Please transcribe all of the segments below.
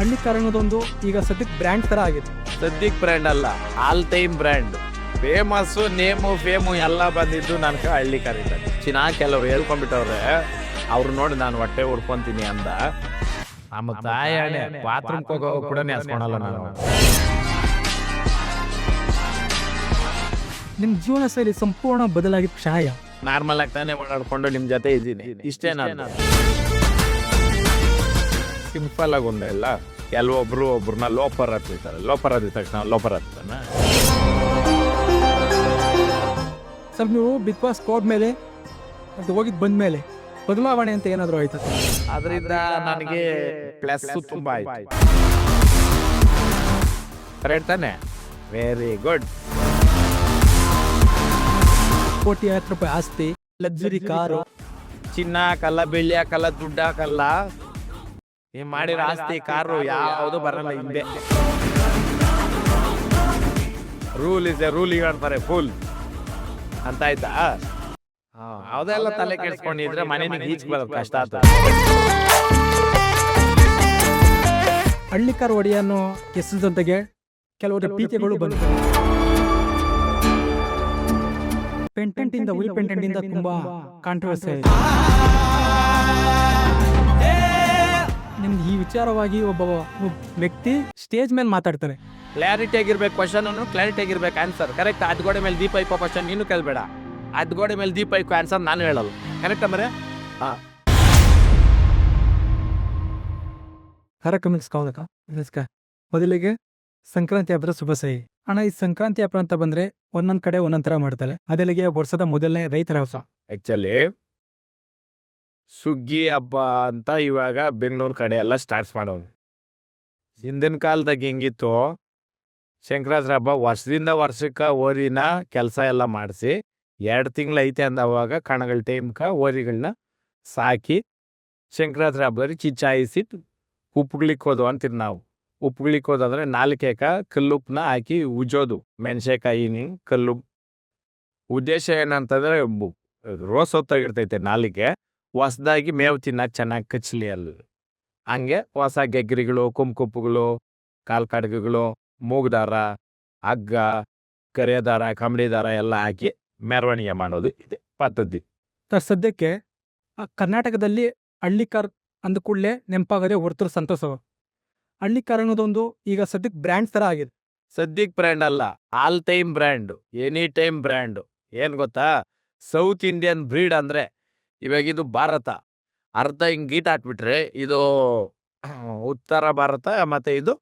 ಹಳ್ಳಿ ಕಾರ್ ಅನ್ನೋದೊಂದು ಈಗ ಸದ್ಯಕ್ಕೆ ಬ್ರ್ಯಾಂಡ್ ತರ ಆಗಿದೆ ಸದ್ಯಕ್ ಬ್ರ್ಯಾಂಡ್ ಅಲ್ಲ all time brand famous name fame ಎಲ್ಲ ಬಂದಿದ್ದು ನನಗೆ ಹಳ್ಳಿ ಕರೀತ ಚೆನ್ನಾಗಿ ಕೆಲವ್ರು ಹೇಳ್ಕೊಂಡ್ಬಿಟ್ಟವ್ರೆ ಅವ್ರು ನೋಡಿ ನಾನು ಹೊಟ್ಟೆ ಉಡ್ಕೊಂತೀನಿ ಅಂದ. ನಮ್ಮ ತಾಯಿ ಬಾತ್ರೂಮ್ ಹೋಗೋ ಕೂಡ ನೆಸ್ಕೊಳಲ್ಲ ನಾನು. ನಿಮ್ ಜೀವನ ಶೈಲಿ ಸಂಪೂರ್ಣ ಬದಲಾಗಿ ಕ್ಷಾಯ. ನಾರ್ಮಲ್ ಆಗಿ ತಾನೇ ಓಡಾಡ್ಕೊಂಡು ನಿಮ್ ಜೊತೆ ಇದ್ದೀನಿ. ಇಷ್ಟೇ ನಾನು ಸಿಂಪಲ್ ಆಗಿ ಒಂದೇ ಇಲ್ಲ ಕೆಲವೊಬ್ರು ಒಬ್ರನ್ನ ಲೋಪರ್ ಹತ್ತಿರ್ತಾರೆ ಲೋಪರ್ ಹತ್ತಿದ ತಕ್ಷಣ ಲೋಪರ್ ಹತ್ತಾನ ಸರ್ ನೀವು ಬಿಗ್ ಬಾಸ್ ಕೋಡ್ ಮೇಲೆ ಅದು ಹೋಗಿದ್ ಬಂದ್ಮೇಲೆ ಬದಲಾವಣೆ ಅಂತ ಏನಾದ್ರು ಆಯ್ತು? ಅದರಿಂದ ನನಗೆ ಪ್ಲಸ್ ತುಂಬಾ ಆಯ್ತು. ಕರೆಕ್ಟ್ ತಾನೆ ವೆರಿ ಗುಡ್ ಕೋಟಿ ಐವತ್ತು ರೂಪಾಯಿ ಆಸ್ತಿ ಲಕ್ಸುರಿ ಕಾರು ಚಿನ್ನ ಹಾಕಲ್ಲ ಬೆಳ್ಳಿ ಹಾಕಲ್ಲ ದುಡ್ಡು ಹಾಕಲ್ಲ ಈ ಮಾಡಿರೋ ಆಸ್ತಿ ಕಾರು ಯಾವುದು ಬರಲ್ಲ ಹಿಂದೆ. ರೂಲ್ ಇಸ್ ಎ ರೂಲ್ ಅಂತಾರೆ ಫುಲ್ ಅಂತ ಆಯ್ತಾ? ಅದೆಲ್ಲ ತಲೆ ಕೆಡಿಸ್ಕೊಂಡಿದ್ರೆ ಮನೆ ಈಚ್ ಬರೋದು ಕಷ್ಟ ಆತ ಹಳ್ಳಿ ಕಾರ್ ಒಡೆಯನ್ನು ಹೆಸರು ಜೊತೆಗೆ ಕೆಲವರು ಬಂತು ಪೆಂಟೆಂಟ್ ಇಂದ ಉಲ್ ಪೆಂಟೆಂಟ್ ಇಂದ ತುಂಬಾ ಕಾಂಟ್ರವರ್ಸಿ ವಿಚಾರವಾಗಿ ಒಬ್ಬ ವ್ಯಕ್ತಿ ಸ್ಟೇಜ್ ಮೇಲೆ ಮಾತಾಡ್ತಾರೆ. ಕ್ಲಾರಿಟಿ ಆಗಿರ್ಬೇಕು ಕ್ವಶನ್ ಅನ್ನು ಕ್ಲಾರಿಟಿ ಆಗಿರ್ಬೇಕು ಆನ್ಸರ್ ಕರೆಕ್ಟ್ ಅದ್ ಗೋಡೆ ಮೇಲೆ ದೀಪ ಇಪ್ಪ ಕ್ವಶನ್ ನೀನು ಕೇಳಬೇಡ. ಅದ್ ಗೋಡೆ ಮೇಲೆ ದೀಪ ಇಕ್ಕೋ ಆನ್ಸರ್ ನಾನು ಹೇಳಲ್ಲ. ಕರೆಕ್ಟ್ ಅಂದ್ರೆ? ಕಾರ್ಯಕ್ರಮಕ್ಕೆ ಸ್ವಾಗತ. ನಮಸ್ಕಾರ. ಮೊದಲಿಗೆ ಸಂಕ್ರಾಂತಿ ಹಬ್ಬದ ಶುಭ ಸಹಿ. ಅಣ್ಣ ಈ ಸಂಕ್ರಾಂತಿ ಹಬ್ಬ ಅಂತ ಬಂದ್ರೆ ಒಂದೊಂದ್ ಕಡೆ ಒಂದೊಂದ್ ತರ ಮಾಡ್ತಾರೆ. ಅದಲ್ಲಿಗೆ ವರ್ಷದ ಮೊದಲನೇ ರೈತರ ಹೊಸ ಆಕ್ಚುಲಿ ಸುಗ್ಗಿ ಹಬ್ಬ ಅಂತ ಇವಾಗ ಬೆಂಗಳೂರು ಕಡೆ ಎಲ್ಲ ಸ್ಟಾರ್ಟ್ಸ್ ಮಾಡೋನು ಹಿಂದಿನ ಕಾಲದಾಗ ಹೆಂಗಿತ್ತು ಸಂಕ್ರಾಂತಿ ಹಬ್ಬ ವರ್ಷದಿಂದ ವರ್ಷಕ್ಕೆ ಓರಿನ ಕೆಲಸ ಎಲ್ಲ ಮಾಡಿಸಿ, ಎರಡು ತಿಂಗಳು ಐತೆ ಅಂದವಾಗ ಕಣಗಳ ಟೈಮ್ಕ ಓರಿಗಳನ್ನ ಸಾಕಿ ಸಂಕ್ರಾಂತಿ ಹಬ್ಬದಲ್ಲಿ ಚಿಚ್ಚಾಯಿಸಿ ಉಪ್ಪುಗ್ಲಿಕ್ಕೆ ಹೋದವು ಅಂತೀವಿ ನಾವು. ಉಪ್ಪುಗ್ಲಿಕ್ಕೆ ಹೋದಂದ್ರೆ ನಾಲ್ಕೇಕ ಕಲ್ಲುಪ್ಪನ್ನ ಹಾಕಿ ಉಜ್ಜೋದು ಮೆಣಸೆಕಾಯಿನಿ ಕಲ್ಲು ಉದ್ದೇಶ ಏನಂತಂದ್ರೆ ರೋಸ್ ಹೊತ್ತಾಗಿರ್ತೈತೆ ನಾಲಿಗೆ. ಹೊಸ್ದಾಗಿ ಮೇವು ತಿನ್ನಕ್ಕೆ ಚೆನ್ನಾಗಿ ಕಚ್ಚಲಿ ಅಲ್ಲಿ ಹಂಗೆ ಹೊಸ ಗೆಗ್ರಿಗಳು ಕುಂಕುಪ್ಪುಗಳು ಕಾಲ್ಕಡ್ಗುಗಳು ಕಡ್ಗಗಳು ಮೂಗ್ದಾರ ಹಗ್ಗ ಕರೆ ದಾರ ಕಂಬಳಿ ದಾರ ಎಲ್ಲ ಹಾಕಿ ಮೆರವಣಿಗೆ ಮಾಡೋದು ಇದೆ ಪದ್ಧತಿ. ಸರ್ ಸದ್ಯಕ್ಕೆ ಆ ಕರ್ನಾಟಕದಲ್ಲಿ ಹಳ್ಳಿಕಾರ್ ಅಂದ ಕೂಡಲೇ ನೆನಪಾಗದೆ ಹೊರತರು ಸಂತೋಷ ಹಳ್ಳಿ ಕಾರ್ ಅನ್ನೋದೊಂದು ಈಗ ಸದ್ಯಕ್ಕೆ ಬ್ರ್ಯಾಂಡ್ ಥರ ಆಗಿದೆ. ಸದ್ಯಕ್ಕೆ ಬ್ರ್ಯಾಂಡ್ ಅಲ್ಲ all time brand any time brand. ಏನು ಗೊತ್ತಾ? ಸೌತ್ ಇಂಡಿಯನ್ ಬ್ರೀಡ್ ಅಂದ್ರೆ ಇವಾಗ ಇದು ಭಾರತ. ಅರ್ಧ ಹಿಂಗ್ ಗೀಟ್ ಹಾಕ್ಬಿಟ್ರೆ ಇದು, ಉತ್ತರ ಭಾರತ ಮತ್ತೆ ಇದು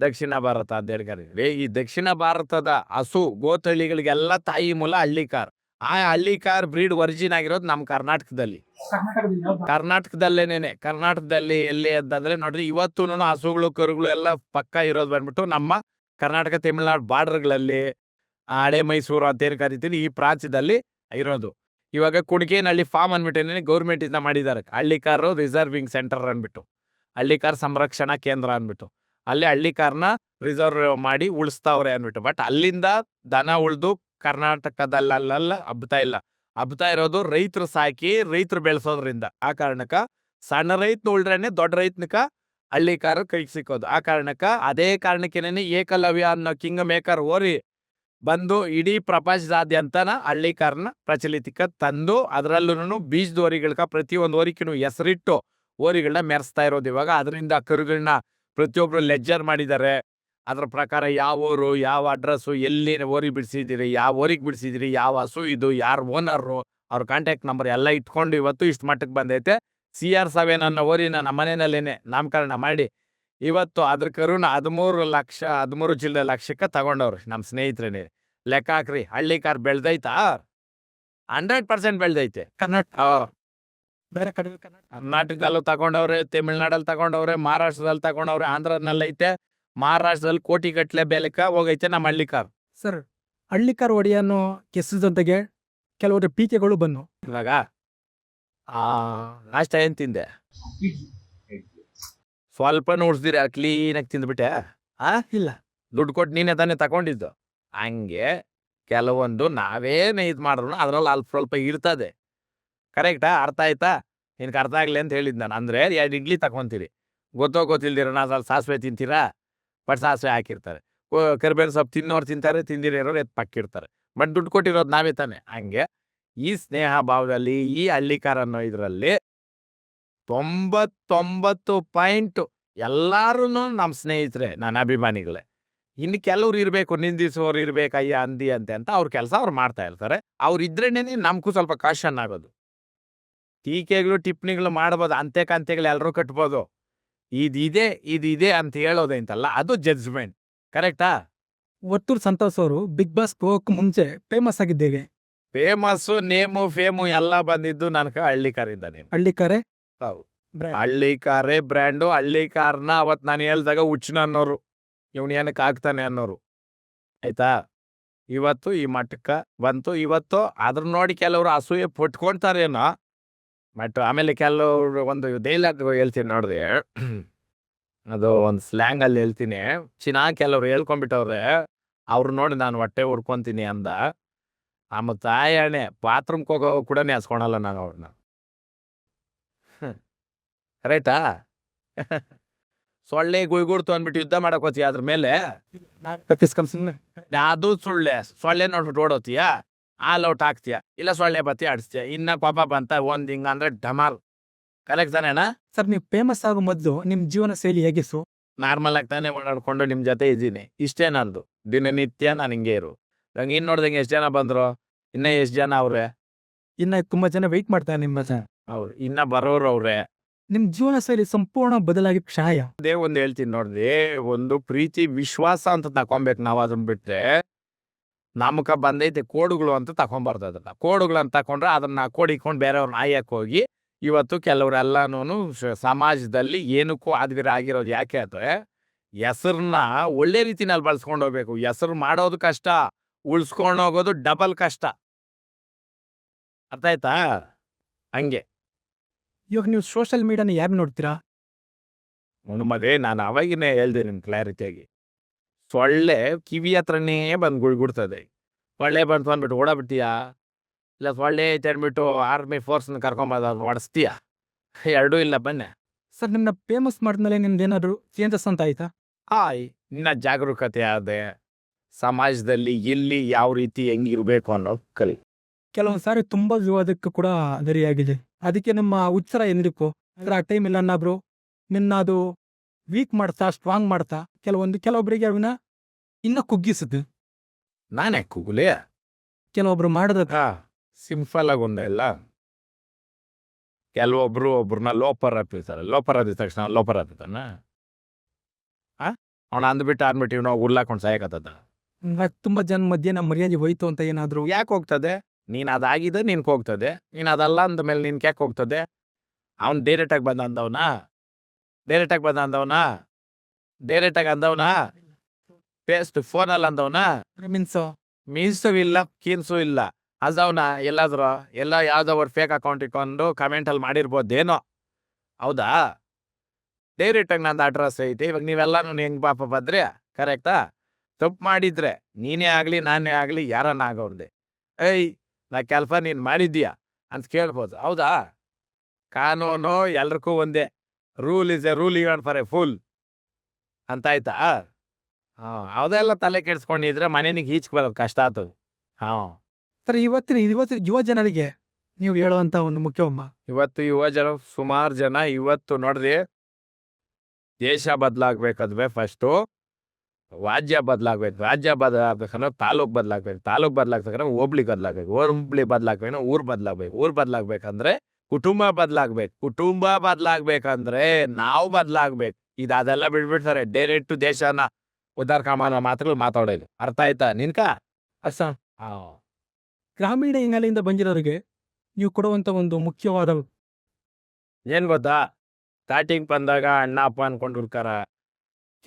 ದಕ್ಷಿಣ ಭಾರತ ಅಂತ ಹೇಳ್ತಾರೆ ಈ ದಕ್ಷಿಣ ಭಾರತದ ಹಸು, ಗೋತಳಿಗಳಿಗೆಲ್ಲ ತಾಯಿ ಮೂಲ ಹಳ್ಳಿ ಕಾರ್. ಆ ಹಳ್ಳಿ ಕಾರ್ ಬ್ರೀಡ್ ಒರಿಜಿನ್ ಆಗಿರೋದು ನಮ್ಮ ಕರ್ನಾಟಕದಲ್ಲಿ. ಕರ್ನಾಟಕದಲ್ಲೇನೇನೆ, ಕರ್ನಾಟಕದಲ್ಲಿ ಎಲ್ಲಿ ಅಂತಂದ್ರೆ ನೋಡ್ರಿ ಇವತ್ತು ಹಸುಗಳು, ಕರುಗಳು ಎಲ್ಲ ಪಕ್ಕ ಇರೋದು ಬಂದ್ಬಿಟ್ಟು ನಮ್ಮ ಕರ್ನಾಟಕ, ತಮಿಳುನಾಡು ಬಾರ್ಡರ್ಗಳಲ್ಲಿ ಹಳೆ ಮೈಸೂರು ಅಂತ ಏನು ಕರಿತೀವಿ ಈ ಪ್ರಾಂತ್ಯದಲ್ಲಿ ಇರೋದು. ಇವಾಗ ಕುಣಿಕೇನಹಳ್ಳಿ ಫಾರ್ಮ್ ಅಂದ್ಬಿಟ್ಟು ಗೌರ್ಮೆಂಟ್ ಇಂದ ಮಾಡಿದ್ದಾರೆ. ಹಳ್ಳಿಕಾರು ರಿಸರ್ವಿಂಗ್ ಸೆಂಟರ್ ಅಂದ್ಬಿಟ್ಟು ಹಳ್ಳಿಕಾರ್ ಸಂರಕ್ಷಣಾ ಕೇಂದ್ರ ಅಂದ್ಬಿಟ್ಟು ಅಲ್ಲಿ ಹಳ್ಳಿಕಾರ್ನ ರಿಸರ್ವ್ ಮಾಡಿ ಉಳಿಸ್ತಾವ್ರೆ ಅಂದ್ಬಿಟ್ಟು ಬಟ್ ಅಲ್ಲಿಂದ ದನ ಉಳಿದು ಕರ್ನಾಟಕದಲ್ಲಲ್ಲ ಹಬ್ತಾ ಇಲ್ಲ. ಹಬ್ತಾ ಇರೋದು ರೈತರು ಸಾಕಿ ರೈತರು ಬೆಳೆಸೋದ್ರಿಂದ. ಆ ಕಾರಣಕ್ಕ ಸಣ್ಣ ರೈತನ ಉಳ್ರೇನೆ ದೊಡ್ಡ ರೈತನಕ ಹಳ್ಳಿಕಾರ್ ಕೈಗೆ ಸಿಕ್ಕೋದು. ಆ ಕಾರಣಕ್ಕ ಅದೇ ಕಾರಣಕ್ಕೇನೆ ಏಕಲವ್ಯ ಅನ್ನೋ ಕಿಂಗ್ ಮೇಕರ್ ಓರಿ ಬಂದು ಇಡೀ ಪ್ರಪಂಚದಾದ್ಯಂತನ ಹಳ್ಳಿಕಾರನ ಪ್ರಚಲಿತಕ್ಕೆ ತಂದು ಅದರಲ್ಲೂ ಬೀಜದ ಓರಿಗಳ್ಕ ಪ್ರತಿಯೊಂದು ಓರಿಕೂ ಹೆಸರಿಟ್ಟು ಓರಿಗಳನ್ನ ಮೆರೆಸ್ತಾ ಇರೋದು ಇವಾಗ. ಅದರಿಂದ ಕರುಗಳನ್ನ ಪ್ರತಿಯೊಬ್ರು ಲೆಜ್ಜರ್ ಮಾಡಿದ್ದಾರೆ ಅದರ ಪ್ರಕಾರ ಯಾವ ಊರು, ಯಾವ ಅಡ್ರೆಸ್ಸು, ಎಲ್ಲಿ ಓರಿ ಬಿಡಿಸಿದಿರಿ, ಯಾವ ಓರಿಗೆ ಬಿಡಿಸಿದಿರಿ, ಯಾವ ಹಸು ಇದು, ಯಾರು ಓನರು ಅವ್ರ ಕಾಂಟ್ಯಾಕ್ಟ್ ನಂಬರ್ ಎಲ್ಲ ಇಟ್ಕೊಂಡು ಇವತ್ತು ಇಷ್ಟು ಮಟ್ಟಕ್ಕೆ ಬಂದೈತೆ. ಸಿ ಆರ್ ಸವೆನ್ ಅನ್ನೋ ಓರಿನ ನಮ್ಮ ಮನೆಯಲ್ಲೇನೆ ನಾಮಕರಣ ಮಾಡಿ ಇವತ್ತು ಅದ್ರ ಕರುನ ಹದಿಮೂರು ಲಕ್ಷ, ಹದಿಮೂರು ಜಿಲ್ಲೆ ಲಕ್ಷಕ್ಕೆ ತಗೊಂಡವ್ರು ನಮ್ಮ ಸ್ನೇಹಿತರೇನೆ. ಲೆಕ್ಕ ಹಾಕ್ರಿ ಹಳ್ಳಿ ಕಾರ್ ಬೆಳ್ದೈತಾ? ಹಂಡ್ರೆಡ್ ಪರ್ಸೆಂಟ್ ಬೆಳ್ದೈತೆ. ಕರ್ನಾಟಕ. ಬೇರೆ ಕಡೆ ಕರ್ನಾಟಕ. ಕರ್ನಾಟಕದಲ್ಲೂ ತಗೊಂಡವ್ರೆ ತಮಿಳ್ನಾಡಲ್ಲಿ ತಗೊಂಡವ್ರೆ ಮಹಾರಾಷ್ಟ್ರದಲ್ಲಿ ತಗೊಂಡವ್ರೆ ಆಂಧ್ರದಲ್ಲೈತೆ ಮಹಾರಾಷ್ಟ್ರದಲ್ಲಿ ಕೋಟಿ ಗಟ್ಲೆ ಬೆಲೆಕ ಹೋಗೈತೆ ನಮ್ಮ Hallikar. Sir Hallikar ಒಡೆಯನ್ನು ಕೆಸದಂತೆಗೆ ಕೆಲವರು ಪೀಕೆಗಳು ಬಂದು ಇವಾಗ? ಆ ನಾಷ್ಟ ಏನ್ ತಿಂದೆ? ಸ್ವಲ್ಪ ನೋಡ್ಸ್ದಿರ ಕ್ಲೀನಾಗಿ ತಿಂದ್ಬಿಟ್ಟೆ? ಆ? ಇಲ್ಲ. ದುಡ್ಡು ಕೊಟ್ಟು ನೀನೇ ತಾನೇ ತಗೊಂಡಿದ್ದು? ಹಂಗೆ ಕೆಲವೊಂದು ನಾವೇನೇ ಇದು ಮಾಡಿದ್ರು ಅದ್ರಲ್ಲಿ ಅಲ್ಪ ಸ್ವಲ್ಪ ಇರ್ತದೆ ಕರೆಕ್ಟಾ? ಅರ್ಥ ಆಯ್ತಾ? ನಿನ್ಗೆ ಅರ್ಥ ಆಗಲಿ ಅಂತ ಹೇಳಿದ್ ನಾನು. ಅಂದ್ರೆ ಎರಡು ಇಡ್ಲಿ ತಗೊಂತೀರಿ ಗೊತ್ತೋ ಗೊತ್ತಿಲ್ದಿರ ನಾ ಸ್ವಲ್ಪ ಸಾಸಿವೆ ತಿಂತೀರಾ? ಬಟ್ ಸಾಸಿವೆ ಹಾಕಿರ್ತಾರೆ. ಕರಿಬೇವಿನ ಸೊಪ್ಪು ತಿನ್ನೋರು ತಿಂತಾರೆ ತಿಂದಿರೋರು ಎತ್ ಪಕ್ಕಿರ್ತಾರೆ ಬಟ್ ದುಡ್ಡು ಕೊಟ್ಟಿರೋದು ನಾವೇ ತಾನೆ. ಹಂಗೆ ಈ ಸ್ನೇಹ ಭಾವದಲ್ಲಿ, ಈ ಹಳ್ಳಿಕಾರ ಅನ್ನೋ ಇದರಲ್ಲಿ ತೊಂಬತ್ತೊಂಬತ್ತು ಪಾಯಿಂಟ್ ಎಲ್ಲರೂ ನಮ್ಮ ಸ್ನೇಹಿತರೆ, ನನ್ನ ಅಭಿಮಾನಿಗಳೇ. ಇನ್ನು ಕೆಲವ್ರು ಇರಬೇಕು ನಿಂದಿಸೋರು ಇರ್ಬೇಕು ಅಯ್ಯ ಅಂದಿ ಅಂತೆ ಅಂತ ಅವ್ರ ಕೆಲಸ ಅವ್ರು ಮಾಡ್ತಾ ಇರ್ತಾರೆ. ಅವ್ರು ಇದ್ರೇನೆ ನಮಗೂ ಸ್ವಲ್ಪ ಕಾಶನ್ ಆಗೋದು. ಟೀಕೆಗಳು ಟಿಪ್ಪಣಿಗಳು ಮಾಡ್ಬೋದು ಅಂತೆ ಕಂತೆಗಳು ಎಲ್ಲರೂ ಕಟ್ಬೋದು. ಇದಿದೆ ಇದಿದೆ ಅಂತ ಹೇಳೋದೇಂತಲ್ಲ ಅದು ಜಡ್ಜ್ಮೆಂಟ್ ಕರೆಕ್ಟಾ ಒತ್ತೂರು ಸಂತೋಷ್ ಅವರು ಬಿಗ್ ಬಾಸ್ ಹೋಗಕ್ಕೆ ಮುಂಚೆ ಫೇಮಸ್ ಆಗಿದ್ದೇವೆ ಫೇಮಸ್ ನೇಮು ಫೇಮು ಎಲ್ಲ ಬಂದಿದ್ದು ನನ್ಕ ಹಳ್ಳಿ ಕಾರಿಂದಾನೆ ಹಳ್ಳಿಕಾರೆ? ಹೌದು. ಹಳ್ಳಿ ಕಾರೇ ಬ್ರ್ಯಾಂಡು ಹಳ್ಳಿ ಅವತ್ತು ಅವತ್ ನಾನು ಹೇಳ್ದಾಗ ಉಚ್ಚನ ಅನ್ನೋರು ಇವನ್ ಏನಕ್ಕೆ ಆಗ್ತಾನೆ ಅನ್ನೋರು. ಆಯ್ತಾ? ಇವತ್ತು ಈ ಮಠಕ್ಕೆ ಬಂತು. ಇವತ್ತು ಅದ್ರ ನೋಡಿ ಕೆಲವರು ಅಸೂಯೆ ಪಟ್ಕೊಳ್ತಾರೇನೋ. ಬಟ್ ಆಮೇಲೆ ಕೆಲವರು ಒಂದು ಡೈಲಾಗ್ ಹೇಳ್ತೀನಿ ನೋಡ್ರಿ. ಅದು ಒಂದು ಸ್ಲ್ಯಾಂಗ್ ಅಲ್ಲಿ ಹೇಳ್ತೀನಿ. ಚೆನ್ನಾಗಿ ಕೆಲವ್ರು ಹೇಳ್ಕೊಂಡ್ಬಿಟ್ಟವ್ರೆ ಅವ್ರು ನೋಡಿ ನಾನು ಹೊಟ್ಟೆ ಹುಡ್ಕೊಂತೀನಿ ಅಂದ. ನಮ್ಮ ತಾಯಣೆ ಬಾತ್ರೂಮ್ಗೆ ಹೋಗೋ ಕೂಡ ನೆಸ್ಕೊಳಲ್ಲ ನಾನು ಅವ್ರನ್ನ ರೈಟಾ ಸೊಳ್ಳೆ ಗುಯ್ಗುಡ್ತು ಅಂದ್ಬಿಟ್ಟು ಯುದ್ಧ ಮಾಡಕ್ ಹೋತೀಯ ಅದ್ರ ಮೇಲೆ? ಅದು ಸುಳ್ಳೆ. ಸೊಳ್ಳೆ ನೋಡ್ಬಿಟ್ಟು ಓಡೋತಿಯ? ಆಲ್ ಔಟ್ ಹಾಕ್ತೀಯ ಇಲ್ಲ ಸೊಳ್ಳೆ ಬತ್ತಿ ಆಡಿಸ್ತೀಯ? ಇನ್ನ ಪಾಪ ಬಂತ ಒಂದ್ ಹಿಂಗ ಅಂದ್ರೆ ಡಮಾಲ್ ಕರೆಕ್ಟ್ ತಾನೇನಾ? ಸರ್ ನೀವು ಫೇಮಸ್ ಆಗೋ ಮೊದಲು ನಿಮ್ ಜೀವನ ಶೈಲಿ ಹೇಗಿಸು ನಾರ್ಮಲ್ ಆಗಿ ತಾನೇ ಓಡಾಡ್ಕೊಂಡು ನಿಮ್ ಜೊತೆ ಇದ್ದೀನಿ. ಇಷ್ಟೇ ನಂದು. ದಿನನಿತ್ಯ ನಾನು ಹಿಂಗೆ ಇರು. ನಂಗೆ ಇನ್ ನೋಡ್ದಂಗೆ ಎಷ್ಟು ಜನ ಬಂದ್ರು? ಇನ್ನ ಎಷ್ಟು ಜನ ಅವ್ರೆ? ಇನ್ನ ತುಂಬಾ ಜನ ವೆಯ್ಟ್ ಮಾಡ್ತಾರೆ ನಿಮ್ಮ ಅವ್ರು ಇನ್ನ ಬರೋರು ಅವ್ರೆ. ನಿಮ್ ಜೀವನ ಶೈಲಿ ಸಂಪೂರ್ಣ ಬದಲಾಗಿ ಕ್ಷಾಯ. ಅದೇ ಒಂದ್ ಹೇಳ್ತೀನಿ ನೋಡ್ರಿ, ಒಂದು ಪ್ರೀತಿ, ವಿಶ್ವಾಸ ಅಂತ ತಕೊಂಬೇಕು ನಾವು ಅದನ್ನ ಬಿಟ್ರೆ. ನಮಕ ಬಂದೈತೆ ಕೋಡುಗಳು ಅಂತ ತಕೊಂಬಾರ್ದು ಅದನ್ನ. ಕೋಡುಗಳು ಅಂತ ತಕೊಂಡ್ರೆ ಅದನ್ನ ಕೋಡಿಕೊಂಡು ಬೇರೆಯವ್ರನ್ನ ಆಯಕ್ಕೆ ಹೋಗಿ, ಇವತ್ತು ಕೆಲವರೆಲ್ಲನೂ ಸಮಾಜದಲ್ಲಿ ಏನಕ್ಕೂ ಆದ್ವಿರ ಆಗಿರೋದು ಯಾಕೆ ಅಂದ್ರೆ, ಹೆಸರನ್ನ ಒಳ್ಳೆ ರೀತಿನಲ್ಲಿ ಬಳಸ್ಕೊಂಡು ಹೋಗ್ಬೇಕು. ಹೆಸರು ಮಾಡೋದು ಕಷ್ಟ, ಉಳ್ಸ್ಕೊಂಡು ಹೋಗೋದು ಡಬಲ್ ಕಷ್ಟ. ಅರ್ಥ ಆಯ್ತಾ? ಹಂಗೆ. ಇವಾಗ ನೀವು ಸೋಷಿಯಲ್ ಮೀಡಿಯಾನ ಯಾರು ನೋಡ್ತೀರಾ? ಮದೇ ನಾನು ಅವಾಗಿನೇ ಹೇಳ್ದೆ ನಿನ್ ಕ್ಲಾರಿಟಿಯಾಗಿ ಸೊಳ್ಳೆ ಕಿವಿ ಹತ್ರನೇ ಬಂದು ಗುಳ್ಗುಡ್ತದೆ. ಸೊಳ್ಳೆ ಬಂತು ಅಂದ್ಬಿಟ್ಟು ಓಡಾಬಿಡ್ತೀಯಾ ಇಲ್ಲ ಸೊಳ್ಳೆ ಐತೆ ಅಂದ್ಬಿಟ್ಟು ಆರ್ಮಿ ಫೋರ್ಸ್ನ ಕರ್ಕೊಂಬಂದು ಹೊಡೆಸ್ತೀಯಾ ಎರಡೂ ಇಲ್ಲ ಬನ್ನೆ. ಸರ್ ನಿನ್ನ ಫೇಮಸ್ ಮಾಡಿದ್ಮೇಲೆ ನಿಮ್ದು ಏನಾದರೂ ಚೇಂಜಸ್ ಅಂತ ಆಯ್ತಾ? ಆಯ್ ನಿನ್ನ ಜಾಗರೂಕತೆ ಆದೆ. ಸಮಾಜದಲ್ಲಿ ಎಲ್ಲಿ ಯಾವ ರೀತಿ ಹೆಂಗಿರ್ಬೇಕು ಅನ್ನೋದು ಕಲಿ. ಕೆಲವೊಂದು ಸಾರಿ ತುಂಬ ವಿವಾದಕ್ಕೂ ಕೂಡ ಆಗಿದೆ ಅದಕ್ಕೆ ನಿಮ್ಮ ಉತ್ಸರ ಎಂದಿಕ್ಕು ಅಂದ್ರೆ ಆ ಟೈಮ್ ಇಲ್ಲ ಬ್ರೋ ನಿನ್ನ ಅದು ವೀಕ್ ಮಾಡ್ತಾ ಸ್ಟ್ರಾಂಗ್ ಮಾಡ್ತಾ ಕೆಲವೊಂದು ಕೆಲವೊಬ್ಬರಿಗೆ ಅವನ್ನ ಇನ್ನ ಕುಗ್ಗಿಸುತ್ತೆ. ನಾನೇ ಕೂಗುಲೆ ಕೆಲವೊಬ್ರು ಮಾಡದ ಸಿಂಪಲ್ ಆಗಿ ಒಂದೇ ಇಲ್ಲ ಕೆಲವೊಬ್ರು ಒಬ್ರನ್ನ ಲೋಪರ್ ಹತ್ತಿರ್ತಾರೆ ಲೋಪರ್ ಹತ್ತಿದ ತಕ್ಷಣ ಲೋಪರ್ ಹತ್ತಿತಾನ ಆ? ಅವನ ಅಂದ್ಬಿಟ್ಟು ಅಂದ್ಬಿಟ್ಟು ಇವ್ನು ಉರ್ಲಾಕೊಂಡು ಸಾಯಕತ್ತದ? ತುಂಬಾ ಜನ ಮಧ್ಯೆ ನಮ್ಮ ಮರ್ಯಾದೆ ಹೋಯ್ತು ಅಂತ ಏನಾದ್ರು ಯಾಕೆ ಹೋಗ್ತದೆ? ನೀನ್ ಅದಾಗಿದೆ ನಿನ್ಗೆ ಹೋಗ್ತದೆ. ನೀನು ಅದಲ್ಲ ಅಂದ ಮೇಲೆ ನಿನ್ಗೆ ಯಾಕೆ ಹೋಗ್ತದೆ? ಅವ್ನು ಡೈರೆಕ್ಟ್ ಆಗಿ ಬಂದ ಅಂದವನ? ಡೈರೆಕ್ಟ್ ಆಗಿ ಬಂದ ಅಂದವನ? ಡೈರೆಕ್ಟ್ ಆಗಿ ಅಂದವನ? ಪೇಸ್ಟ್ ಫೋನಲ್ಲಿ ಅಂದವನ? ಮೀನ್ಸು? ಮೀನ್ಸು ಇಲ್ಲ ಕೀನ್ಸು ಇಲ್ಲ. ಅದವನ? ಎಲ್ಲಾದ್ರು ಎಲ್ಲ ಯಾವ್ದೋ ಅವ್ರ ಫೇಕ್ ಅಕೌಂಟ್ ಇಟ್ಕೊಂಡು ಕಮೆಂಟಲ್ಲಿ ಮಾಡಿರ್ಬೋದೇನೋ? ಹೌದಾ? ಡೈರೆಕ್ಟ್ ಆಗಿ ನಂದು ಅಡ್ರೆಸ್ ಐತಿ. ಇವಾಗ ನೀವೆಲ್ಲನೂ ಹೆಂಗ್ ಪಾಪ ಬಂದ್ರೆ? ಕರೆಕ್ಟಾ ತಪ್ಪು ಮಾಡಿದ್ರೆ ನೀನೇ ಆಗಲಿ ನಾನೇ ಆಗಲಿ ಯಾರನ್ನ ಆಗೋರ್ದೆ ಏಯ್ ನಾ ಕೆಲಸ ನೀನ್ ಮಾಡಿದ್ದೀಯಾ? ಅಂತ ಕೇಳ್ಬೋದು. ಹೌದಾ? ಕಾನೂನು ಎಲ್ರಿಗೂ ಒಂದೇ. Rule is a rule even for a fool. ಅಂತ ಆಯ್ತಾ ಹಾಂ ಅದೆಲ್ಲ ತಲೆ ಕೆಡಿಸ್ಕೊಂಡಿದ್ರೆ ಮನೆನಿಗೆ ಈಚ್ ಬರೋದು ಕಷ್ಟ ಆಗ್ತದೆ. ಹಾಂ. ಸರ್ ಇವತ್ತಿನ ಇವತ್ತಿನ ಯುವ ಜನರಿಗೆ ನೀವು ಹೇಳುವಂತ ಒಂದು ಮುಖ್ಯಮ್ಮ. ಇವತ್ತು ಯುವ ಜನ ಸುಮಾರು ಜನ ಇವತ್ತು ನೋಡ್ರಿ ದೇಶ ಬದಲಾಗ್ಬೇಕಾದ್ರೆ ಫಸ್ಟು ರಾಜ್ಯ ಬದಲಾಗ್ಬೇಕು. ರಾಜ್ಯ ಬದಲಾಗ್ಬೇಕಂದ್ರೆ ತಾಲೂಕ್ ಬದಲಾಗ್ಬೇಕು. ತಾಲೂಕ್ ಬದಲಾಗ್ಬೇಕಂದ್ರೆ ಹೋಬ್ಳಿ ಬದಲಾಗ್ಬೇಕು. ಹೋಬ್ಳಿ ಬದಲಾಗ್ಬೇಕು ಊರ್ ಬದಲಾಗ್ಬೇಕು. ಊರ್ ಬದಲಾಗ್ಬೇಕಂದ್ರೆ ಕುಟುಂಬ ಬದಲಾಗ್ಬೇಕು. ಕುಟುಂಬ ಬದಲಾಗ್ಬೇಕಂದ್ರೆ ನಾವು ಬದಲಾಗ್ಬೇಕು. ಇದು ಅದೆಲ್ಲ ಬಿಡ್ಬಿಡ್ತಾರೆ ಡೈರೆಕ್ಟ್ ದೇಶನ ಉದ್ದಾರ ಕಾಮಾನ ಮಾತುಗಳು ಮಾತಾಡೋದು ಅರ್ಥ ಆಯ್ತಾ ನಿನ್ಕ? ಅಸ ಹಾ. ಗ್ರಾಮೀಣ ಹಿನ್ನೆಲೆಯಿಂದ ಬಂದಿರೋರಿಗೆ ನೀವು ಕೊಡುವಂತ ಒಂದು ಮುಖ್ಯವಾದ ಏನ್ ಗೊತ್ತಾ? ಸ್ಟಾರ್ಟಿಂಗ್ ಬಂದಾಗ ಅಣ್ಣ ಅಪ್ಪ ಅನ್ಕೊಂಡಿರ್ತಾರ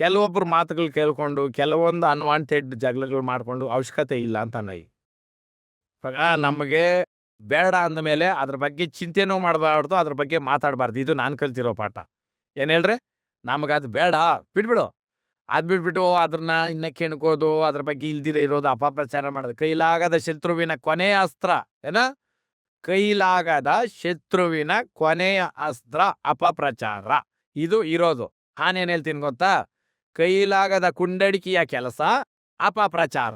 ಕೆಲವೊಬ್ರು ಮಾತುಗಳು ಕೇಳ್ಕೊಂಡು, ಕೆಲವೊಂದು ಅನ್ವಾಂಟೆಡ್ ಜಗಳಗಳು ಮಾಡಿಕೊಂಡು ಅವಶ್ಯಕತೆ ಇಲ್ಲ ಅಂತ ನೈ ಇವಾಗ ನಮಗೆ ಬೇಡ ಅಂದ ಮೇಲೆ ಅದ್ರ ಬಗ್ಗೆ ಚಿಂತೆನೂ ಮಾಡಬಾರ್ದು, ಅದ್ರ ಬಗ್ಗೆ ಮಾತಾಡಬಾರ್ದು. ಇದು ನಾನು ಕಲ್ತಿರೋ ಪಾಠ. ಏನು ಹೇಳ್ರಿ? ನಮಗೆ ಅದು ಬೇಡ. ಬಿಟ್ಬಿಡು. ಅದು ಬಿಟ್ಬಿಟ್ಟು ಅದನ್ನ ಇನ್ನ ಕೆಣ್ಕೋದು ಅದ್ರ ಬಗ್ಗೆ ಇಲ್ದಿರ ಇರೋದು, ಅಪಪ್ರಚಾರ ಮಾಡೋದು. ಕೈಲಾಗದ ಶತ್ರುವಿನ ಕೊನೆಯ ಅಸ್ತ್ರ, ಏನ? ಕೈಲಾಗದ ಶತ್ರುವಿನ ಕೊನೆಯ ಅಸ್ತ್ರ ಅಪಪ್ರಚಾರ. ಇದು ಇರೋದು. ನಾನೇನು ಹೇಳ್ತೀನಿ ಗೊತ್ತಾ? ಕೈಲಾಗದ ಕುಂಡಡಿಕೆಯ ಕೆಲಸ ಅಪಪ್ರಚಾರ.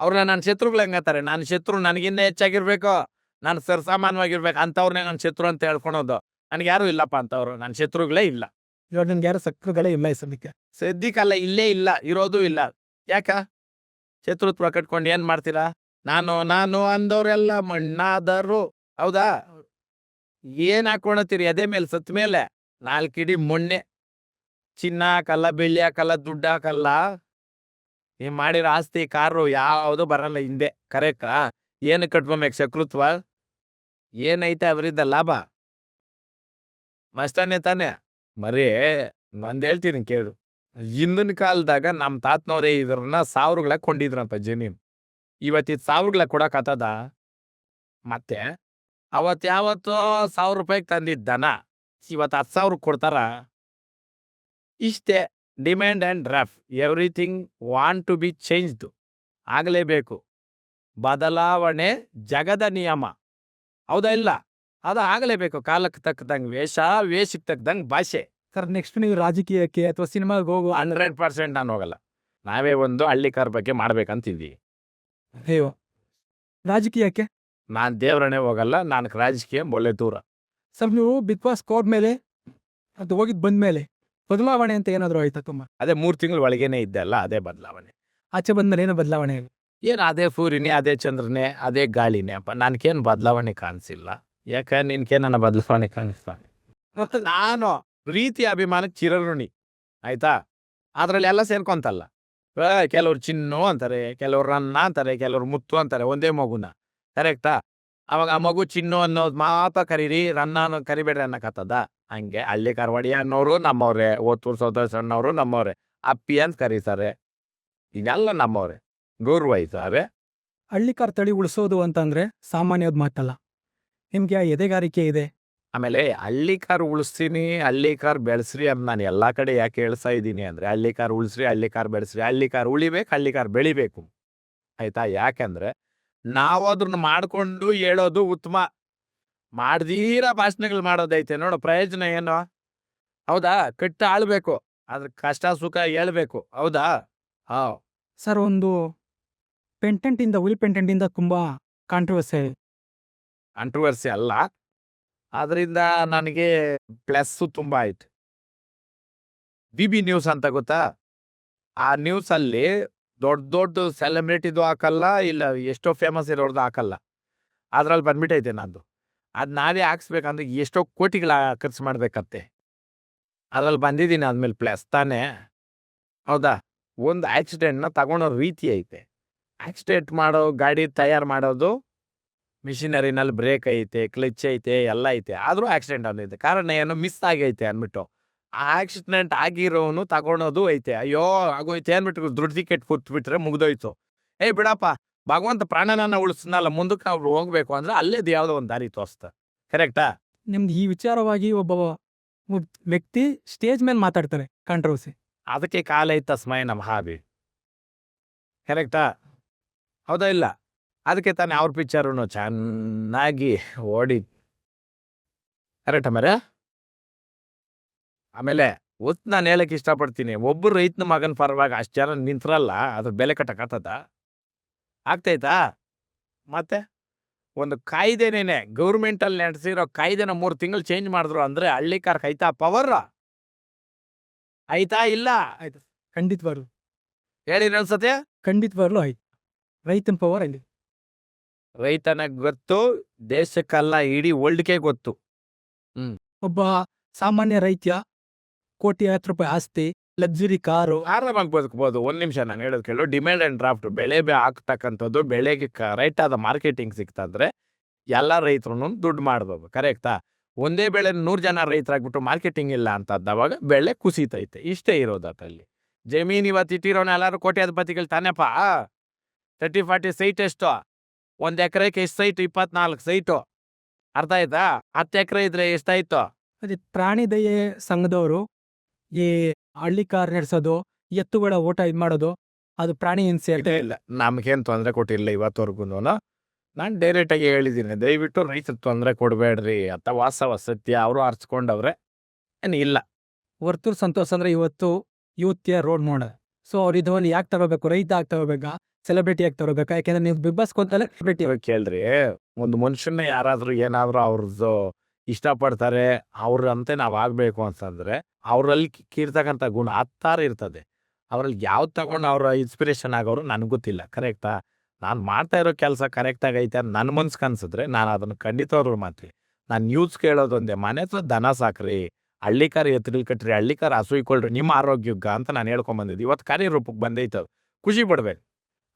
ಅವ್ರನ್ನ ನನ್ನ ಶತ್ರುಗಳು ಹೆಂಗತ್ತಾರೆ ನನ್ನ ಶತ್ರು ನನಗಿನ್ನ ಹೆಚ್ಚಾಗಿರ್ಬೇಕು ನಾನು ಸರ್ಸಾಮಾನ್ಯವಾಗಿರ್ಬೇಕು ಅಂಥವ್ರನ್ನೇ ನನ್ನ ಶತ್ರು ಅಂತ ಹೇಳ್ಕೊಳೋದು ನನಗೆ ಯಾರು ಇಲ್ಲಪ್ಪ ಅಂತವ್ರು. ನನ್ನ ಶತ್ರುಗಳೇ ಇಲ್ಲ. ಇವಾಗ ನನ್ಗೆ ಯಾರು ಶತ್ರುಗಳೇ ಇಲ್ಲ ಸದ್ಯಕ್ಕೆ. ಸದ್ಯಕ್ಕಲ್ಲ ಇಲ್ಲೇ ಇಲ್ಲ ಇರೋದು ಇಲ್ಲ. ಯಾಕ? ಶತ್ರುತ್ವ ಕಟ್ಕೊಂಡು ಏನ್ ಮಾಡ್ತೀರಾ? ನಾನು ನಾನು ಅಂದವ್ರೆಲ್ಲ ಮಣ್ಣಾದರು. ಹೌದಾ? ಏನ್ ಹಾಕೊಳತ್ತೀರಿ ಅದೇ ಮೇಲೆ ಸತ್ ಮೇಲೆ? ನಾಲ್ಕಿಡಿ ಮೊಣ್ಣೆ ಚಿನ್ನ ಹಾಕಲ್ಲ, ಬೆಳ್ಳಿ ಹಾಕಲ್ಲ, ದುಡ್ಡು ಹಾಕಲ್ಲ. ನೀವು ಮಾಡಿರೋ ಆಸ್ತಿ, ಕಾರು ಯಾವುದು ಬರಲ್ಲ ಹಿಂದೆ, ಕರೆಕ್ಟಾ ಏನು ಕಟ್ಕೊಬೇಕು ಸಕೃತ್ವ ಏನೈತೆ ಅವರಿಂದ ಲಾಭ? ಮಸ್ತಾನೆ ತಾನೆ. ಮರಿ, ಒಂದ್ ಹೇಳ್ತೀನಿ ಕೇಳು. ಹಿಂದಿನ ಕಾಲದಾಗ ನಮ್ಮ ತಾತನವರೇ ಇದ್ರನ್ನ ಸಾವಿರಗಳ ಕೊಂಡಿದ್ರಂತ ಜಮೀನ್ ಇವತ್ತಿದ್ ಸಾವಿರಗಳ ಕೊಡಕತ್ತದ ಮತ್ತೆ? ಅವತ್ತು ಯಾವತ್ತೋ ಸಾವಿರ ರೂಪಾಯಿಗೆ ತಂದಿದ್ದ ದನ. ಇವತ್ತು ಹತ್ತು ಸಾವಿರ ಕೊಡ್ತಾರ? ಇಷ್ಟೇ demand and rough everything want to be changed. ಆಗಲೇಬೇಕು. ಬದಲಾವಣೆ ಜಗದ ನಿಯಮ. ಹೌದಾ ಇಲ್ಲ? ಅದು ಆಗಲೇಬೇಕು. ಕಾಲಕ್ಕೆ ತಕ್ಕದಂಗೆ ವೇಷ ವೇಷಕ್ಕೆ ತಕ್ಕದಂಗೆ ಭಾಷೆ. ಸರ್ ನೆಕ್ಸ್ಟ್ ನೀವು ರಾಜಕೀಯಕ್ಕೆ ಅಥವಾ ಸಿನಿಮಾಗೆ ಹೋಗೋ ಹಂಡ್ರೆಡ್ ಪರ್ಸೆಂಟ್ ನಾನು ಹೋಗಲ್ಲ. ನಾವೇ ಒಂದು ಹಳ್ಳಿಕಾರ ಬಗ್ಗೆ ಮಾಡ್ಬೇಕಂತಿದ್ವಿ ಅಯ್ಯೋ. ರಾಜಕೀಯಕ್ಕೆ? ನಾನು ದೇವ್ರನೇ ಹೋಗಲ್ಲ. ನಾನು ರಾಜಕೀಯ ಒಳ್ಳೆ ದೂರ ಸರ್ ನೀವು ಬಿಗ್ ಬಾಸ್ ಮೇಲೆ ಅದು ಹೋಗಿದ್ ಬಂದ್ಮೇಲೆ ಬದಲಾವಣೆ ಅಂತ ಏನಾದ್ರು ಆಯ್ತಾ ತುಂಬ? ಅದೇ ಮೂರ್ ತಿಂಗಳು ಒಳಗೇನೆ ಇದ್ದಲ್ಲ ಅದೇ ಬದಲಾವಣೆ. ಆಚೆ ಬಂದ್ಮೇಲೆ ಏನೋ ಬದಲಾವಣೆ ಆಗಿದೆ ಏನ್ ಅದೇ ಸೂರ್ಯನೇ ಅದೇ ಚಂದ್ರನೇ ಅದೇ ಗಾಳಿನೇ ಅಪ್ಪ ನನಗೇನು ಬದಲಾವಣೆ ಕಾಣಿಸಿಲ್ಲ. ಯಾಕ ನಿನ್ಗೆ ನನ್ನ ಬದಲಾವಣೆ ಕಾಣಿಸ್ತಾನೆ ನಾನು ಪ್ರೀತಿ ಅಭಿಮಾನ ಚಿರಋಣಿ ಆಯ್ತಾ? ಅದರಲ್ಲಿ ಎಲ್ಲ ಸೇರ್ಕೊಂತಲ್ಲ ಕೆಲವ್ರು ಚಿನ್ನು ಅಂತಾರೆ ಕೆಲವ್ರು ರನ್ನ ಅಂತಾರೆ ಕೆಲವ್ರು ಮುತ್ತು ಅಂತಾರೆ ಒಂದೇ ಮಗುನ. ಕರೆಕ್ಟಾ? ಅವಾಗ ಆ ಮಗು ಚಿನ್ನು ಅನ್ನೋದು ಮಾತ್ರ ಕರೀರಿ ರನ್ನ ಕರಿಬೇಡ್ರಿ ಅನ್ನಕತ್ತದ. ಹಂಗೆ ಹಳ್ಳಿ ಕರವಾಡಿ ಅನ್ನೋರು ನಮ್ಮವ್ರೆ ಓತ್ತೂರ್ ಸೋದರ ಸಣ್ಣವರು ನಮ್ಮವ್ರೆ. ಅಪ್ಪಿ ಅಂತ ಕರೀತಾರೆ. ಇದೆಲ್ಲ ನಮ್ಮವ್ರೆ ಗೌರವಿಸ್ತಾರೆ ಹಳ್ಳಿಕಾರ್ ತಳಿ ಉಳಿಸೋದು ಅಂತಂದ್ರೆ ಸಾಮಾನ್ಯದ ಮಾತಲ್ಲ. ನಿಮ್ಗೆ ಆ ಎದೆಗಾರಿಕೆ ಇದೆ? ಆಮೇಲೆ ಹಳ್ಳಿ ಕಾರ್ ಉಳಿಸ್ತೀನಿ ಹಳ್ಳಿ ಕಾರ್ ಬೆಳೆಸ್ರಿ ಅಂತ ನಾನು ಎಲ್ಲಾ ಕಡೆ ಯಾಕೆ ಹೇಳ್ತಾ ಇದ್ದೀನಿ ಅಂದ್ರೆ ಹಳ್ಳಿ ಕಾರ್ ಉಳಿಸ್ರಿ ಹಳ್ಳಿ ಕಾರ್ ಬೆಳೆಸ್ರಿ ಹಳ್ಳಿ ಕಾರ್ ಉಳಿಬೇಕು ಹಳ್ಳಿ ಕಾರ್ ಬೆಳಿಬೇಕು. ಆಯ್ತಾ? ಯಾಕಂದ್ರೆ ನಾವು ಅದನ್ನ ಮಾಡ್ಕೊಂಡು ಹೇಳೋದು ಉತ್ತಮ. ಮಾಡ್ದೀರ ಭಾಷಣಗಳು ಮಾಡೋದೈತೆ. ನೋಡು ಪ್ರಯೋಜನ ಏನು? ಹೌದಾ? ಕಟ್ಟ ಆಳ್ಬೇಕು ಅದ್ರ ಕಷ್ಟ ಸುಖ ಹೇಳ್ಬೇಕು. ಹೌದಾ? ಹಾ ಸರ್ ಒಂದು ಪೆಂಟೆಂಟ್ ಇಂದ ಉಲ್ ಪೆಂಟೆಂಟ್ ಇಂದ ತುಂಬಾ ಕಾಂಟ್ರವರ್ಸಿ ಕಾಂಟ್ರವರ್ಸಿ ಅಲ್ಲ. ಅದರಿಂದ ನನಗೆ ಪ್ಲಸ್ಸು ತುಂಬ ಆಯ್ತು. ಬಿ ಬಿ ನ್ಯೂಸ್ ಅಂತ ಗೊತ್ತಾ? ಆ ನ್ಯೂಸ್ ಅಲ್ಲಿ ದೊಡ್ಡ ದೊಡ್ಡ ಸೆಲೆಬ್ರಿಟಿದು ಹಾಕಲ್ಲ, ಇಲ್ಲ ಎಷ್ಟೋ ಫೇಮಸ್ ಇರೋರ್ದು ಹಾಕಲ್ಲ. ಅದ್ರಲ್ಲಿ ಬಂದ್ಬಿಟ್ಟೈತೆ ನಂದು. ಅದು ನಾವೇ ಹಾಕ್ಸ್ಬೇಕಂದ್ರೆ ಎಷ್ಟೋ ಕೋಟಿಗಳ ಖರ್ಚು ಮಾಡ್ಬೇಕತ್ತೆ ಅದ್ರಲ್ಲಿ ಬಂದಿದ್ದೀನಿ ಆದ್ಮೇಲೆ ಪ್ಲಸ್ ತಾನೇ. ಹೌದಾ? ಒಂದು ಆಕ್ಸಿಡೆಂಟ್ನ ತಗೊಳೋ ರೀತಿ ಐತೆ. ಆಕ್ಸಿಡೆಂಟ್ ಮಾಡೋ ಗಾಡಿ ತಯಾರು ಮಾಡೋದು ಮಿಷಿನರಿನಲ್ಲಿ ಬ್ರೇಕ್ ಐತೆ ಕ್ಲಚ್ ಐತೆ, ಎಲ್ಲ ಐತೆ. ಆದರೂ ಆಕ್ಸಿಡೆಂಟ್ ಅಂದಿದೆ ಕಾರಣ ಏನು? ಮಿಸ್ ಆಗೈತೆ ಅಂದ್ಬಿಟ್ಟು. ಆಕ್ಸಿಡೆಂಟ್ ಆಗಿರೋನು ತಗೊಳೋದು ಐತೆ. ಅಯ್ಯೋ ಆಗೋಯ್ತೆ ಅಂದ್ಬಿಟ್ಟು ದುಡ್ಡು ಕೆಟ್ಟು ಕೂತ್ಬಿಟ್ರೆ ಮುಗ್ದೋಯ್ತು. ಏಯ್ ಬಿಡಪ್ಪ. ಭಗವಂತ ಪ್ರಾಣನ ಉಳಿಸ್ನಲ್ಲ ಮುಂದಕ್ಕೆ ಅವ್ರು ಹೋಗ್ಬೇಕು ಅಂದ್ರೆ ಅಲ್ಲೇದು ಯಾವುದೋ ಒಂದು ದಾರಿ ತೋರಿಸ್ತ. ಕರೆಕ್ಟಾ? ನಿಮ್ದು ಈ ವಿಚಾರವಾಗಿ ಒಬ್ಬ ವ್ಯಕ್ತಿ ಸ್ಟೇಜ್ ಮೇಲೆ ಮಾತಾಡ್ತಾರೆ ಕಾಂಟ್ರವರ್ಸಿ ಅದಕ್ಕೆ ಕಾಲ ಐತ ಸ್ಮಯ ನಮ್ಮ ಹಾಬಿ ಕರೆಕ್ಟಾ? ಹೌದಾ ಇಲ್ಲ? ಅದಕ್ಕೆ ತಾನೇ ಅವ್ರ ಪಿಕ್ಚರು ಚೆನ್ನಾಗಿ ಓಡಿ. ಕರೆಕ್ಟ್ ಆಮೇಲೆ ಆಮೇಲೆ ಒತ್ತು ನಾನು ಹೇಳಕ್ ಇಷ್ಟಪಡ್ತೀನಿ. ಒಬ್ಬರು ರೈತನ ಮಗನ ಪರವಾಗಿ ಅಷ್ಟು ಜನ ನಿಂತ್ರಲ್ಲ ಅದ್ರ ಬೆಲೆ ಕಟ್ಟಕತ್ತದ. ಆಗ್ತೈತಾ? ಮತ್ತೆ ಒಂದು ಕಾಯ್ದೆನೇನೆ ಗೌರ್ಮೆಂಟಲ್ಲಿ ನಡೆಸಿರೋ ಕಾಯ್ದೆನ ಮೂರು ತಿಂಗಳು ಚೇಂಜ್ ಮಾಡಿದ್ರು ಅಂದ್ರೆ ಹಳ್ಳಿಕಾರ್ಕ್ ಐತಾ ಪವರ್? ಆಯ್ತಾ ಇಲ್ಲ? ಆಯ್ತು. ಖಂಡಿತವಾಗ್ಲು. ಹೇಳಿ ಅನ್ಸತ್ತೆ ಖಂಡಿತವಾಗ್ಲು ಆಯ್ತು. ರೈತನ ಪವರ್ ಅಲ್ಲಿ. ರೈತನ ಗೊತ್ತು ದೇಶಕ್ಕಲ್ಲ ಇಡೀ ವರ್ಲ್ಡ್ಗೆ ಗೊತ್ತು. ಒಬ್ಬ ಸಾಮಾನ್ಯ ರೈತ ಕೋಟಿ ಹತ್ತು ರೂಪಾಯಿ ಆಸ್ತಿ ಲಕ್ಸುರಿ ಕಾರು. ಆರಾಮಾಗಿ ಬದುಕಬಹುದು ಒಂದ್ ನಿಮಿಷ ನಾನು ಹೇಳೋದು ಕೇಳು. ಡಿಮ್ಯಾಂಡ್ ಅಂಡ್ ಡ್ರಾಫ್ಟ್ ಬೆಳೆ ಬೆ ಹಾಕ್ತಕ್ಕಂಥದ್ದು ಬೆಳೆಗೆ ರೈಟ್ ಆದ ಮಾರ್ಕೆಟಿಂಗ್ ಸಿಕ್ತಂದ್ರೆ ಎಲ್ಲ ರೈತರು ದುಡ್ಡು ಮಾಡ್ಬೋದು. ಕರೆಕ್ಟಾ ಒಂದೇ ಬೆಳೆ ನೂರು ಜನ ರೈತರಾಗ್ಬಿಟ್ಟು ಮಾರ್ಕೆಟಿಂಗ್ ಇಲ್ಲ ಅಂತದ್ದವಾಗ ಬೆಳೆ ಕುಸಿತೈತೆ. ಇಷ್ಟೇ ಇರೋದು ಅದ್ರಲ್ಲಿ. ಜಮೀನ್ ಇವತ್ತು ಇಟ್ಟಿರೋನ ಎಲ್ಲಾರು ಕೋಟ್ಯಾಧಿಪತಿಗಳು ತಾನೇಪ್ಪ? ತರ್ಟಿ ಫಾರ್ಟಿ ಸೈಟ್ ಎಷ್ಟು? ಒಂದ್ ಎಕರೆಗೆ ಎಷ್ಟು ಸೈಟ್ ಇಪ್ಪತ್ನಾಲ್ಕು ಸೈಟು ಅರ್ಥ ಆಯ್ತಾ? ಹತ್ತು ಎಕರೆ ಇದ್ರೆ ಎಷ್ಟಾಯ್ತು ಅದೇ ಪ್ರಾಣಿ ದಯೆ ಸಂಘದವರು ಈ ಹಳ್ಳಿ ಕಾರ್ ನಡೆಸೋದು ಎತ್ತುಗಳ ಓಟ ಇದ್ ಮಾಡೋದು ಅದು ಪ್ರಾಣಿ ಹಿಂಸೆ ಇಲ್ಲ. ನಮ್ಗೇನ್ ತೊಂದರೆ ಕೊಟ್ಟಿಲ್ಲ ಇವತ್ತವರೆಗೂ ನಾನು ಡೈರೆಕ್ಟ್ ಆಗಿ ಹೇಳಿದ್ದೀನಿ ದಯವಿಟ್ಟು ರೈತರು ತೊಂದರೆ ಕೊಡಬೇಡ್ರಿ ಅಂತ ವಾಸ ವಸತಿ ಅವರು ಅರ್ಸ್ಕೊಂಡವ್ರೆ ಏನು ಇಲ್ಲ. ವರ್ತೂರು ಸಂತೋಷ ಅಂದ್ರೆ ಇವತ್ತು ಯುವತಿಯ ರೋಡ್ ಮೋಡ. ಸೊ ಅವ್ರು ಇದನ್ನು ಯಾಕೆ ತಗೋಬೇಕು? ರೈತ ಯಾಕೆ ತಗೋಬೇಕಾ? ಸೆಲೆಬ್ರಿಟಿ ಯಾಕೆ ತಗೋಬೇಕಾ? ಯಾಕೆಂದ್ರೆ ನೀವು ಬಿಗ್ ಬಾಸ್ ಕೊಂತಲೇ ಸೆಲೆಬ್ರಿಟಿ ಕೇಳ್ರಿ ಒಂದು ಮನುಷ್ಯನ ಯಾರಾದ್ರೂ ಏನಾದರೂ ಅವ್ರದ್ದು ಇಷ್ಟಪಡ್ತಾರೆ, ಅವ್ರಂತೆ ನಾವ್ ಆಗಬೇಕು ಅಂತಂದ್ರೆ ಅವ್ರಲ್ಲಿ ಕೀರ್ತಕ್ಕಂಥ ಗುಣ ಹತ್ತಾರು ಇರ್ತದೆ. ಅವರಲ್ಲಿ ಯಾವ್ದು ತಗೊಂಡು ಅವ್ರ ಇನ್ಸ್ಪಿರೇಷನ್ ಆಗೋರು ನನಗೆ ಗೊತ್ತಿಲ್ಲ ಕರೆಕ್ಟಾ ನಾನು ಮಾಡ್ತಾ ಇರೋ ಕೆಲಸ ಕರೆಕ್ಟ್ ಆಗೈತೆ ಅಂತ ನನ್ನ ಮನ್ಸ್ ಕನ್ಸಿದ್ರೆ ನಾನು ಅದನ್ನ ಖಂಡಿತವ್ರು ಮಾತ್ರಿ ನಾನು ನ್ಯೂಸ್ ಕೇಳೋದೊಂದೇ ಮನೆ ಹತ್ರ ದನ ಸಾಕ್ರಿ, ಹಳ್ಳಿಕಾರ ಎತ್ತರಿಲ್ ಕಟ್ರಿ, ಹಳ್ಳಿಕಾರ ಹಸು ಇಕ್ಕೊಳ್ರಿ ನಿಮ್ಮ ಆರೋಗ್ಯಕ್ಕ ಅಂತ ನಾನು ಹೇಳ್ಕೊಂಡ್ ಬಂದಿದ್ದೆ. ಇವತ್ತು ಕಾರ್ಯರೂಪಕ್ಕೆ ಬಂದೈತದ ಖುಷಿ ಪಡ್ಬೇಕು.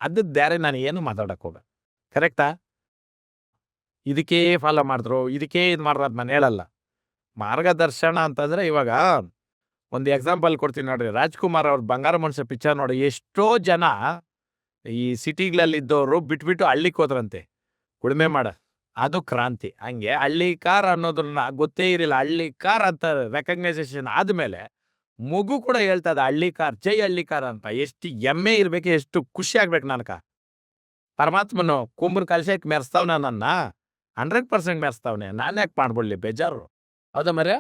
ಅದ್ದು ಬೇರೆ ನಾನು ಏನು ಮಾತಾಡೋಕ್ಕೆ ಹೋಗ ಕರೆಕ್ಟಾ ಇದಕ್ಕೆ ಫಾಲೋ ಮಾಡಿದ್ರು, ಇದಕ್ಕೆ ಇದು ಮಾಡ್ರು ಅದು ನಾನು ಹೇಳಲ್ಲ. ಮಾರ್ಗದರ್ಶನ ಅಂತಂದರೆ ಇವಾಗ ಒಂದು ಎಕ್ಸಾಂಪಲ್ ಕೊಡ್ತೀನಿ ನೋಡ್ರಿ. ರಾಜ್ಕುಮಾರ್ ಅವ್ರ ಬಂಗಾರ ಮನುಷ್ಯ ಪಿಕ್ಚರ್ ನೋಡಿ ಎಷ್ಟೋ ಜನ ಈ ಸಿಟಿಗಳಲ್ಲಿ ಇದ್ದವರು ಬಿಟ್ಬಿಟ್ಟು ಹಳ್ಳಿಗೆ ಹೋದ್ರಂತೆ. ಉಳುಮೆ ಮಾಡ, ಅದು ಕ್ರಾಂತಿ. ಹಂಗೆ ಹಳ್ಳಿ ಕಾರ್ ಅನ್ನೋದನ್ನ ಗೊತ್ತೇ ಇರಲಿಲ್ಲ. ಹಳ್ಳಿ ಕಾರ್ ಅಂತ ರೆಕಗ್ನೈಸೇಷನ್ ಆದ್ಮೇಲೆ ಮಗು ಕೂಡ ಹೇಳ್ತದ, ಹಳ್ಳಿ ಕಾರ್, ಜೈ ಹಳ್ಳಿ ಕಾರ್ ಅಂತ. ಎಷ್ಟು ಎಮ್ಮೆ ಇರ್ಬೇಕು, ಎಷ್ಟು ಖುಷಿ ಆಗ್ಬೇಕು ನನ್ಕ. ಪರಮಾತ್ಮನು ಕುಂಬ್ರ ಕಲ್ಸಕ್ಕೆ ಮೆರೆಸ್ತಾವ ನನ್ನ. ಹಂಡ್ರೆಡ್ ಪರ್ಸೆಂಟ್ ಮೆರೆಸ್ತಾವನೆ ನಾನು ಯಾಕೆ ಮಾಡ್ಬಿಡ್ಲಿ ಬೇಜಾರು? ಹೌದಾ ಮರ್ಯ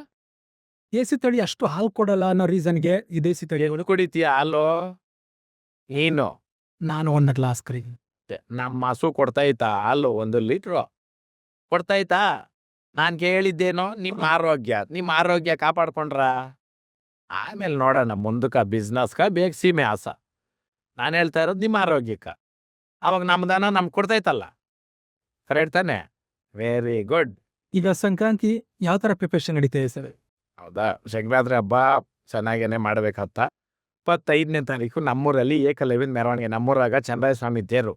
ಸಿ ತಳಿ ಅಷ್ಟು ಹಾಲು ಕೊಡಲ್ಲ ಅನ್ನೋ ರೀಸನ್ಗೆ ಈ ದೇಸಿ ತಳಿ ಇವನು ಕುಡಿತೀಯ ಹಾಲು? ನೀನು ನಾನು ಒಂದು ಗ್ಲಾಸ್ ಕರಿ ನಮ್ಮ ಹಸು ಕೊಡ್ತೈತಾ ಹಾಲು? ಒಂದು ಲೀಟ್ರು. ಕೊಡ್ತೈತಾ ನಾನು ಕೇಳಿದ್ದೇನೋ ನಿಮ್ಮ ಆರೋಗ್ಯ ನಿಮ್ಮ ಆರೋಗ್ಯ ಕಾಪಾಡ್ಕೊಂಡ್ರ? ಆಮೇಲೆ ನೋಡೋಣ ಮುಂದಕ್ಕೆ ಬಿಸ್ನೆಸ್ಗ ಬೇಗ ಸೀಮೆ ಆಸ. ನಾನು ಹೇಳ್ತಾ ಇರೋದು ನಿಮ್ಮ ಆರೋಗ್ಯಕ್ಕೆ. ಅವಾಗ ನಮ್ದನ ನಮ್ಗೆ ಕೊಡ್ತೈತಲ್ಲ ಕರೆಕ್ಟ್ ತಾನೆ? ವೆರಿ ಗುಡ್ ಈಗ ಸಂಕ್ರಾಂತಿ ಯಾವ ತರ ಪ್ರಿಪರೇಷನ್ ನಡೀತಿದೆ ಸರ್? ಹೌದಾ? ಸಂಕ್ರಾಂತಿ ಹಬ್ಬ ಚೆನ್ನಾಗೇನೆ ಮಾಡ್ಬೇಕಂತ. ಇಪ್ಪತ್ತೈದನೇ ತಾರೀಕು ನಮ್ಮೂರಲ್ಲಿ ಏಕಲವ್ಯನ ಮೆರವಣಿಗೆ. ನಮ್ಮೂರಾಗ ಚಂದ್ರಾಯ ಸ್ವಾಮಿ ತೇರು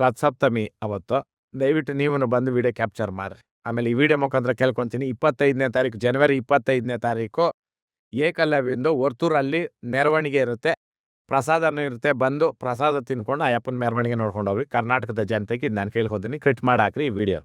ರಥಸಪ್ತಮಿ ಅವತ್ತು. ದಯವಿಟ್ಟು ನೀವು ಬಂದು ವಿಡಿಯೋ ಕ್ಯಾಪ್ಚರ್ ಮಾಡ್ರಿ. ಆಮೇಲೆ ಈ ವಿಡಿಯೋ ಮುಖಾಂತರ ಕೇಳ್ಕೊಂತೀನಿ. ಇಪ್ಪತ್ತೈದನೇ ತಾರೀಕು ಜನವರಿ ಇಪ್ಪತ್ತೈದನೇ ತಾರೀಕು ಏಕಲವ್ಯಂದು ವರ್ತೂರಲ್ಲಿ ಮೆರವಣಿಗೆ ಇರುತ್ತೆ. ಪ್ರಸಾದನೂ ಇರುತ್ತೆ. ಬಂದು ಪ್ರಸಾದ ತಿನ್ಕೊಂಡು ಅಯ್ಯಪ್ಪನ ಮೆರವಣಿಗೆ ನೋಡ್ಕೊಂಡು ಹೋಗ್ರಿ. ಕರ್ನಾಟಕದ ಜನತೆಗೆ ನಾನು ಕೇಳ್ಕೊತೀನಿ. ಕ್ರಿಟ್ ಮಾಡಾಕ್ರಿ ಈ ವಿಡಿಯೋ